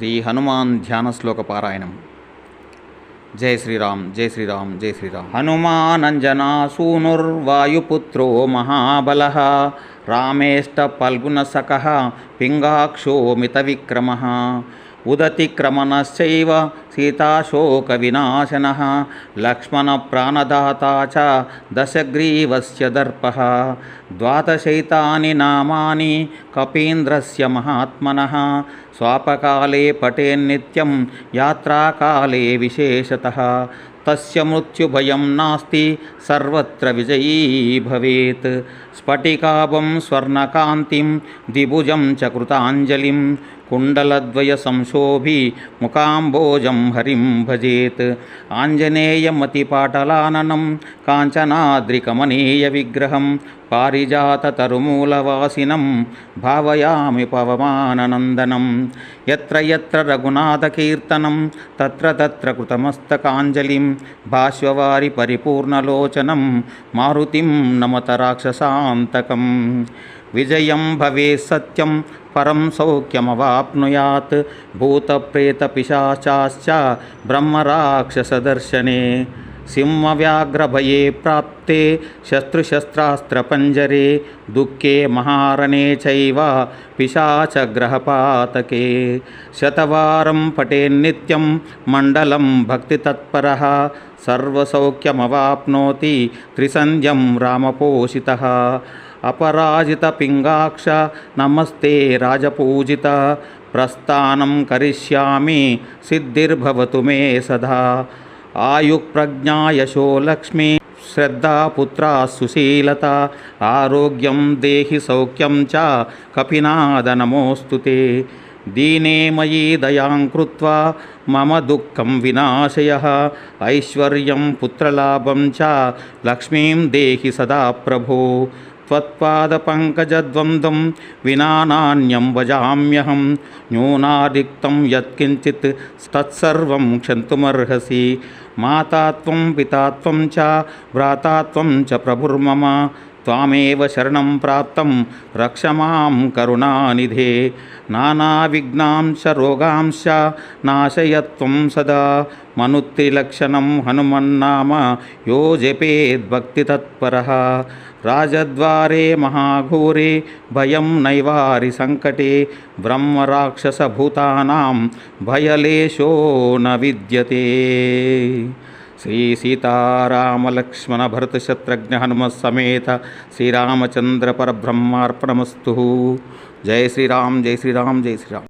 శ్రీ హనుమాన్ ధ్యాన శ్లోక పారాయణం. జయ శ్రీరామ్ జయ శ్రీరామ్ జయ శ్రీరామ్. హనుమానంజనా సూనుర్వాయుపుత్రో మహాబల రామేష్ట పల్గున సక పింగాక్షోమిత విక్రమ ఉదతిక్రమణశ్చైవ సీతాశోకవినాశన లక్ష్మణ ప్రాణదాతా చ దశగ్రీవస్య దర్పः ద్వాదశైతాని నామాని కపీంద్రస్య మహాత్మన స్వాపకాలే పఠేన్నిత్యం యాత్రాకాలే విశేషతः. తస్య మృత్యుభయం నాస్తి సర్వత్ర విజయీ భవేత్. స్ఫటికాభం స్వర్ణకాంతిం ద్విభుజం చ కృతాంజలిం కుండలద్వయ సంశోభి ముకాంబోజం హరిం భజేత్. ఆంజనేయమతిపాటలాననం కాంచనాద్రికమనీయ విగ్రహం పారిజాతతరుమూలవాసినం భావయామి పవమాననందనం. ఎత్ర ఎత్ర రఘునాథకీర్తనం తత్ర తత్ర కృతమస్తకాంజలిం భాష్యవారి పరిపూర్ణలోచనం మారుతిం నమత రాక్షసాంతకం. విజయం భవే సత్యం పరం సౌఖ్యమవాప్నుయాత్ భూతప్రేతపిశాచాశ్చ బ్రహ్మరాక్షసదర్శనే సింహవ్యాఘ్రభయే ప్రాప్తే శస్త్రుశస్త్రాస్త్రపంజరే దుఃఖే మహారణే చైవ పిశాచగ్రహపాతకే శతవారం పఠేన్నిత్యం మండలం భక్తితత్పరः సర్వసౌఖ్యమవాప్నోతి త్రిసంధ్యం రామపోషితः అపరాజితపింగాక్ష నమస్తే రాజపూజిత ప్రస్థానం కరిష్యామి సిద్ధిర్భవతు మే ఆయుక్ప్రజ్ఞా యశో లక్ష్మీ శ్రద్ధా పుత్రా సుశీలత ఆరోగ్యం దేహి సౌఖ్యం చ కపినాదనమోస్తు దీనే మయీ దయాం కృత్వా మమ దుఃఖం వినాశయ ఐశ్వర్యం పుత్రలాభం చ లక్ష్మీం దేహి సదా ప్రభో त्वत्पादपङ्कजद्वन्द्वं विना नान्यं भजाम्यहं न्यूनारिक्तं यत्किञ्चित् तत्सर्वं क्षन्तुमर्हसि माता त्वं पिता त्वं च भ्राता त्वं च प्रभुर्मम త్వామేవ శరణం ప్రాప్తం. రక్షమాం కరుణానిధే. నానావిఘ్నాంశ రోగాంశ నాశయత్వం సదా. మనుత్తిలక్షణం హనుమన్నామ. యో జపేద్భక్తితత్పర రాజద్వారే మహాఘోరే. భయం నైవారి సంకటే. బ్రహ్మరాక్షసభూతానాం భయలేశో న విద్యతే. श्रीसीतारामलक्ष्मणभरतशत्रघ्नहनुमत्समेत श्रीरामचन्द्रपरब्रह्मार्पणमस्तु। जय श्रीराम जय श्रीराम जय श्रीराम।